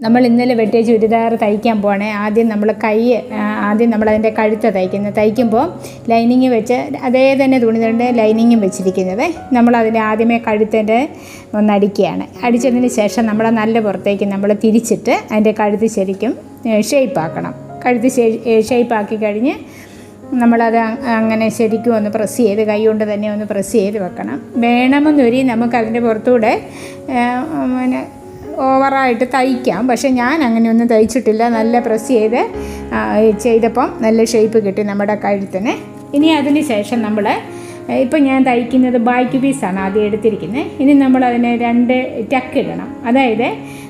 നമ്മൾ ഇന്നലെ വെട്ടിയ ചുരിദാർ തയ്ക്കാൻ പോകണേ ആദ്യം നമ്മൾ കൈ ആദ്യം നമ്മൾ അതിന്റെ കഴുത്ത് തയ്ക്കുന്നത്. തയ്ക്കുമ്പോൾ ലൈനിങ് വെച്ച് അതേ തന്നെ തുണി കൊണ്ട് ലൈനിങ്ങും വെച്ചിരിക്കുന്നത്. നമ്മൾ അതിന്റെ ആദ്യമേ കഴുത്തിന്റെ ഒന്ന് അടിക്കുകയാണ്. അടിച്ചതിന് ശേഷം നമ്മൾ നല്ല പുറത്തേക്ക് നമ്മൾ തിരിച്ചിട്ട് അതിന്റെ കഴുത്ത് ശരിക്കും ഷേപ്പാക്കണം കഴുത്ത് ഷേപ്പാക്കി കഴിഞ്ഞ് നമ്മളത് അങ്ങനെ ശരിക്കും ഒന്ന് പ്രസ് ചെയ്ത് കൈ കൊണ്ട് തന്നെ ഒന്ന് പ്രസ് ചെയ്ത് വെക്കണം. വേണമെന്നൊരു നമുക്കതിന്റെ പുറത്തൂടെ പിന്നെ ഓവറായിട്ട് തയ്ക്കാം. പക്ഷേ ഞാൻ അങ്ങനെയൊന്നും തയ്ച്ചിട്ടില്ല. നല്ല പ്രസ് ചെയ്ത് ചെയ്തപ്പം നല്ല ഷേപ്പ് കിട്ടി നമ്മുടെ കഴുത്തിന്. ഇനി അതിന് ശേഷം നമ്മൾ ഇപ്പം ഞാൻ തയ്ക്കുന്നത് ബാക്ക് പീസാണ് ആദ്യം എടുത്തിരിക്കുന്നത്. ഇനി നമ്മൾ അതിനെ രണ്ട് ടക്ക് ഇടണം. അതായത്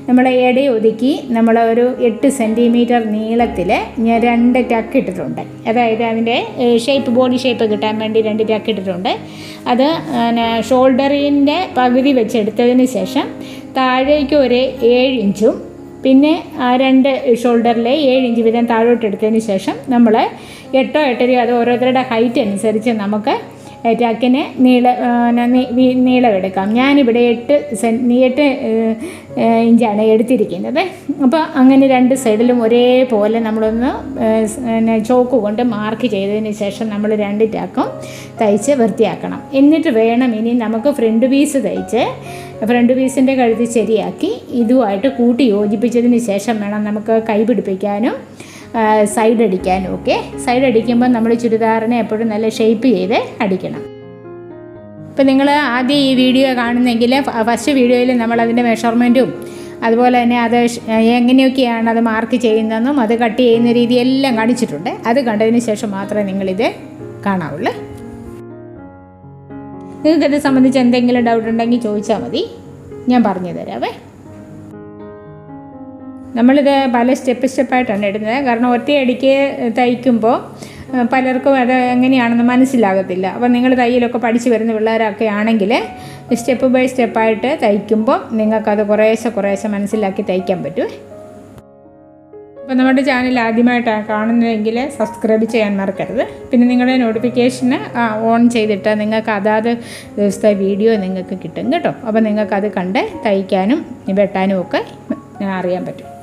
നമ്മൾ എട ഒതുക്കി നമ്മൾ ഒരു എട്ട് സെന്റിമീറ്റർ നീളത്തിൽ ഞാൻ രണ്ട് ടക്ക് ഇട്ടിട്ടുണ്ട്. അതായത് അതിന്റെ ഷേപ്പ് ബോഡി ഷേപ്പ് കിട്ടാൻ വേണ്ടി രണ്ട് ടക്ക് ഇട്ടിട്ടുണ്ട്. അത് ഷോൾഡറിന്റെ പകുതി വെച്ചെടുത്തതിന് ശേഷം താഴേക്ക് ഒരു ഏഴ് ഇഞ്ചും പിന്നെ ആ രണ്ട് ഷോൾഡറിലെ ഏഴ് ഇഞ്ച് വീതം താഴോട്ട് എടുത്തതിന് ശേഷം നമ്മൾ എട്ടോ എട്ടരയോ അത് ഓരോരുത്തരുടെ ഹൈറ്റ് അനുസരിച്ച് നമുക്ക് ടക്കിന് നീള നീളം എടുക്കാം. ഞാനിവിടെ എട്ട് സെൻ എട്ട് ഇഞ്ചാണ് എടുത്തിരിക്കുന്നത്. അപ്പോൾ അങ്ങനെ രണ്ട് സൈഡിലും ഒരേപോലെ നമ്മളൊന്ന് ചോക്ക് കൊണ്ട് മാർക്ക് ചെയ്തതിന് ശേഷം നമ്മൾ രണ്ട് ടാക്കും തയ്ച്ച് വൃത്തിയാക്കണം. എന്നിട്ട് വേണം ഇനി നമുക്ക് ഫ്രണ്ട് പീസ് തയ്ച്ച് ഫ്രണ്ട് പീസിന്റെ കഴുത്ത് ശരിയാക്കി ഇതുമായിട്ട് കൂട്ടി യോജിപ്പിച്ചതിന് ശേഷം വേണം നമുക്ക് കൈ പിടിപ്പിക്കാനും. സൈഡ് അടിക്കാനും ഒക്കെ സൈഡ് അടിക്കുമ്പോൾ നമ്മൾ ചുരിദാറിനെ എപ്പോഴും നല്ല ഷേപ്പ് ചെയ്ത് അടിക്കണം. ഇപ്പം നിങ്ങൾ ആദ്യം ഈ വീഡിയോ കാണുന്നെങ്കിൽ ഫസ്റ്റ് വീഡിയോയിൽ നമ്മൾ അതിന്റെ മെഷർമെന്റും അതുപോലെ തന്നെ അത് എങ്ങനെയൊക്കെയാണ് അത് മാർക്ക് ചെയ്യുന്നതെന്നും അത് കട്ട് ചെയ്യുന്ന രീതി എല്ലാം കാണിച്ചിട്ടുണ്ട്. അത് കണ്ടതിന് ശേഷം മാത്രമേ നിങ്ങളിത് കാണാവുള്ളൂ. നിങ്ങൾക്കിത് സംബന്ധിച്ച് എന്തെങ്കിലും ഡൗട്ട് ഉണ്ടെങ്കിൽ ചോദിച്ചാൽ മതി. ഞാൻ പറഞ്ഞു തരാവേ. നമ്മളിത് പല സ്റ്റെപ്പ് സ്റ്റെപ്പായിട്ടാണ് ഇടുന്നത്. കാരണം ഒറ്റയടിക്ക് തയ്ക്കുമ്പോൾ പലർക്കും അത് എങ്ങനെയാണെന്ന് മനസ്സിലാകത്തില്ല. അപ്പോൾ നിങ്ങൾ തയ്യലൊക്കെ പഠിച്ചു വരുന്ന പിള്ളേരൊക്കെ ആണെങ്കിൽ സ്റ്റെപ്പ് ബൈ സ്റ്റെപ്പായിട്ട് തയ്ക്കുമ്പോൾ നിങ്ങൾക്കത് കുറേശ്ശെ കുറേശ്ശെ മനസ്സിലാക്കി തയ്ക്കാൻ പറ്റും. അപ്പോൾ നമ്മുടെ ചാനൽ ആദ്യമായിട്ടാണ് കാണുന്നതെങ്കിൽ സബ്സ്ക്രൈബ് ചെയ്യാൻ മറക്കരുത്. പിന്നെ നിങ്ങളുടെ നോട്ടിഫിക്കേഷന് ഓൺ ചെയ്തിട്ട് നിങ്ങൾക്ക് അതാത് ദിവസത്തെ വീഡിയോ നിങ്ങൾക്ക് കിട്ടും കേട്ടോ. അപ്പോൾ നിങ്ങൾക്കത് കണ്ട് തയ്ക്കാനും വെട്ടാനും ഒക്കെ അറിയാൻ പറ്റും.